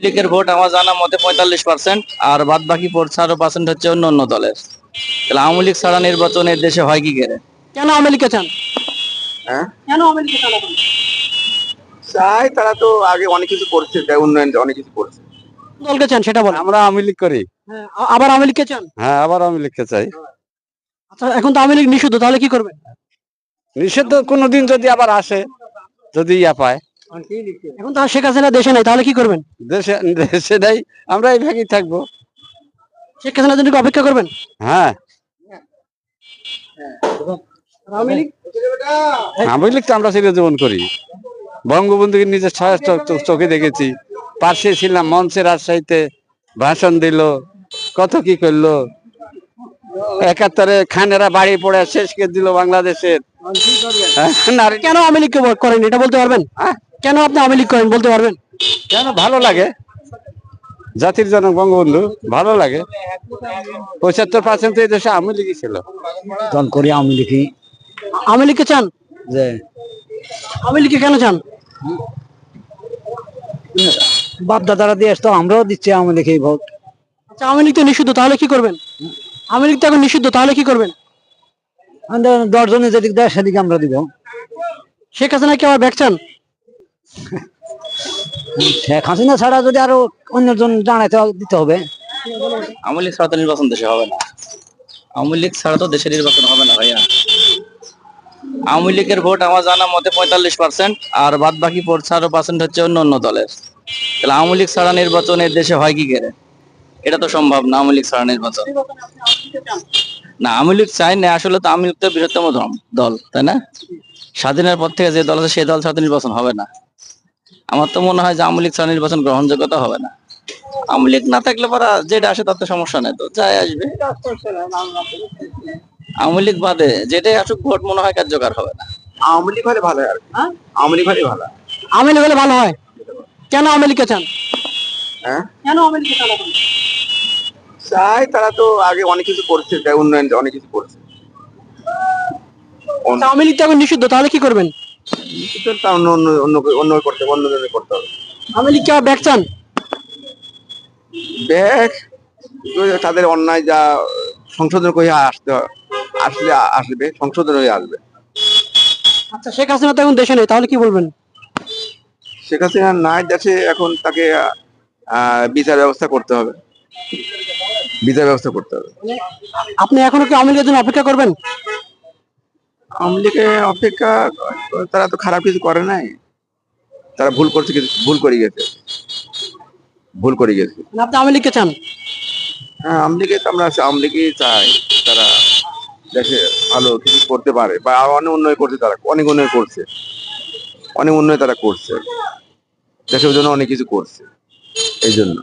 লীগের ভোট আমার জানা মতে পঁয়তাল্লিশ পার্সেন্ট আর বাদ বাকি পনেরো পার্সেন্ট হচ্ছে অন্য অন্য দলের। তাহলে আওয়ামী লীগ ছাড়া নির্বাচন এর দেশে হয় কি করে? কেন আওয়ামী লীগকে চান? হ্যাঁ? কেন আওয়ামী লীগকে চান চাই তারা তো আগে অনেক কিছু করছে উন্নয়ন অনেক কিছু করছে। দলকে চান সেটা বলেন। আমরা আওয়ামী লীগ করি। হ্যাঁ, আবার আওয়ামী লীগকে চান? হ্যাঁ আবার আওয়ামী লীগকে চাই। আচ্ছা এখন তো আওয়ামী লীগ নিষিদ্ধ তাহলে কি করবেন নিষিদ্ধ কোনোদিন যদি আবার আসে যদি ইয়া পায়। এখন তো আর শেখ হাসিনা দেশে নাই তাহলে কি করবেন? দেশে দেশে নেই আমরা এই ভাগেই থাকব। শেখ হাসিনার জন্য অপেক্ষা করবেন? হ্যাঁ। আওয়ামী লীগ? আওয়ামী লীগ তো আমরা চিরজীবন করি। বঙ্গবন্ধুকে নিজের ছায়া চোখ- দেখেছি। পাশে ছিলাম মঞ্চের রাজশাহীতে ভাষণ দিল। কত কি করল? একাত্তরে খানেরা বাড়ি পড়ে শেষ করে দিল বাংলাদেশের। হ্যাঁ, কেন আওয়ামী লীগকে করেন? এটা বলতে পারবেন? হ্যাঁ? কেন আপনি আওয়ামী লীগ করেন বলতে পারবেন? কেন? ভালো লাগে। জাতির জনক বঙ্গবন্ধু ভালো লাগে। পঁচাত্তর পার্সেন্ট এই দেশে আওয়ামী লীগই ছিল। দল করি আওয়ামী লীগই। আওয়ামী লীগকে চান? যে আওয়ামী লীগকে কেন চান? বাপ দাদারা দিয়ে আসতো আমরাও দিচ্ছি আওয়ামী লীগই ভোট। আচ্ছা আওয়ামী লীগ তো নিষিদ্ধ তাহলে কি করবেন? আওয়ামী লীগ তো এখন নিষিদ্ধ তাহলে কি করবেন? আমাদের দশজনে যেদিক দেয় সেদিকে আমরা দিব। শেখ হাসিনা কি আবার ব্যাক চান? শেখ হাসিনা ছাড়া যদি আরও অন্যজন জানাইতে দিতে হবে। আওয়ামী লীগ ছাড়া তো নির্বাচন দেশে হবে না। আওয়ামী লীগ ছাড়া তো দেশে নির্বাচন হবে না ভাইয়া। আওয়ামী লীগের ভোট আমার জানা মতে পঁয়তাল্লিশ পার্সেন্ট আর বাদ বাকি পনেরো পার্সেন্ট হচ্ছে অন্য অন্য দলের। তাহলে আওয়ামী লীগ ছাড়া নির্বাচন এর দেশে হয় কি করে? এটা তো সম্ভব না আওয়ামী লীগ ছাড়া নির্বাচন। না আওয়ামী লীগ চাই না, আসলে তো আওয়ামী লীগ তো বৃহত্তম দল, তাই না? স্বাধীনের পর থেকে যে দল আছে, সেই দল ছাড়া নির্বাচন হবে না। আমার তো মনে হয় যে আওয়ামী লীগ ছাড়া নির্বাচন গ্রহণযোগ্যতা হবে না। আওয়ামী লীগ না থাকলে পরা যেটা আসে তাতে সমস্যা নেই তো যাই আসবে। আওয়ামী লীগ বাদে যেটাই আসুক ভোট মনে হয় কার্যকর হবে না। আওয়ামী লীগ হলে ভালো হয় আর কি। আওয়ামী লীগ হলে ভালো হয়। আওয়ামী লীগ হলে ভালো হয়। কেন আওয়ামী লীগকে চান? হ্যাঁ? কেন আওয়ামী লীগকে চান চাই তারা তো আগে অনেক কিছু করছে উন্নয়ন অনেক কিছু করছে। আওয়ামী লীগ তো এখন নিষিদ্ধ তাহলে কি করবেন? তো তা অন্য অন্য অন্য অন্য করতে হবে, অন্য করতে হবে। আওয়ামী লীগ কি চান? ব্যাগ তাদের অন্যায় যা সংশোধন করে আসতে আসলে আসবে সংশোধন হয়ে আসবে। আচ্ছা শেখ হাসিনা তো এখন দেশে নেই তাহলে কি বলবেন? শেখ হাসিনা নাই দেশে এখন তাকে বিচার ব্যবস্থা করতে হবে। বিচার ব্যবস্থা করতে হবে। আপনি এখনও কি আওয়ামী লীগের জন্য অপেক্ষা করবেন? লীগের অপেক্ষা তারা তো খারাপ কিছু করে নাই। তারা ভুল করছে কিছু ভুল করে গেছে। ভুল করে গেছে। আপনি আওয়ামী লীগকে চান? হ্যাঁ আওয়ামী লীগে তো আমরা লীগই চাই। তারা দেশে ভালো কিছু করতে পারে বা অনেক উন্নয়ন করছে তারা অনেক উন্নয়ন করছে। অনেক উন্নয়ন তারা করছে। দেশের জন্য অনেক কিছু করছে এই জন্য।